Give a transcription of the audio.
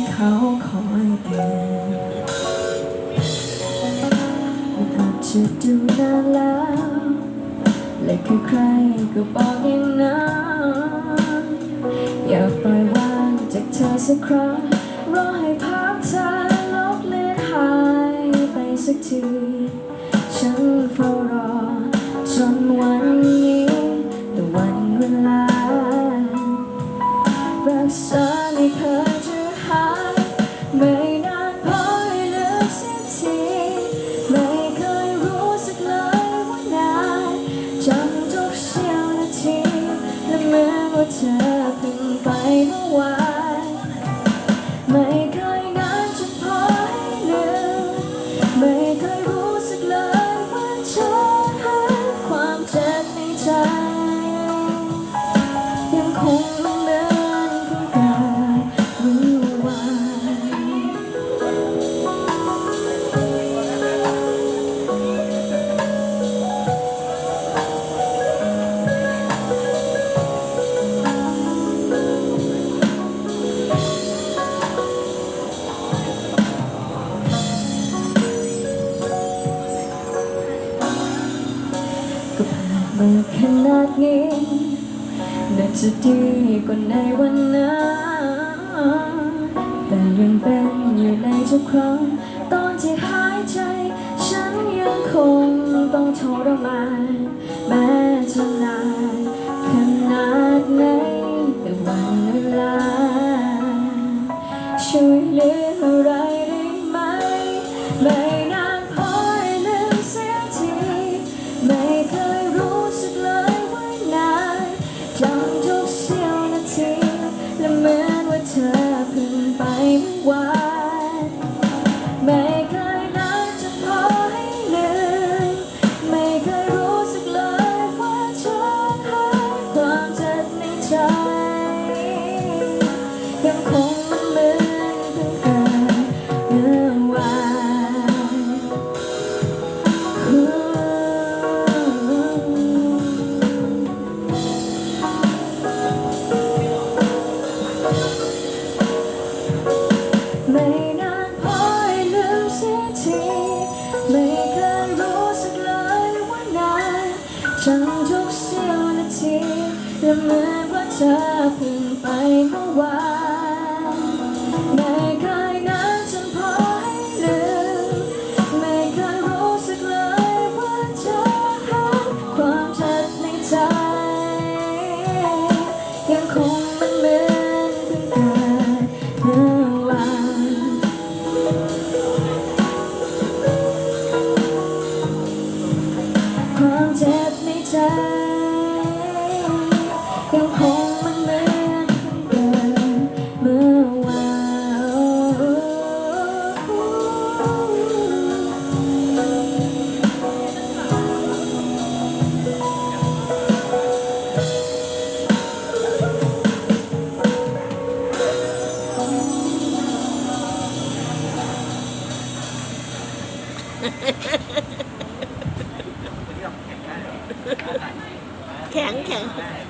ที่เขาคอยเกินมันอาจจะดูนานแล้วและคือใครก็บอกอย่างนั้นอย่าปล่อยวางจากเธอสักครั้งรอให้ภาพเธอลบเลือนหายไปสักทีฉันเฝ้ารอจนวันนี้ แต่วันเวลารักษาไม่เคยจะ ห ผ่านมาขนาดนี้น่าจะดีกว่าในวันนั้นแต่ยังเป็นอยู่ในทุกครั้ง ตอนที่หายใจ ฉันยังคงต้องทรมานแม้จะนาน ไม่นานพอให้ลืมเสียทีไม่เคยรู้สึกเลยว่านานจำทุกเสี้ยวนาทีและเหมือนว่าเธอเพิ่งไปเมื่อวานไม่เคยนานจนพอให้ลืมไม่เคยรู้สึกเลยว่าเธอหายความเจ็บในใจ ยังคงมันเหมือนเพิ่งเกิดเมื่ ความเจ็บในใจ Okay.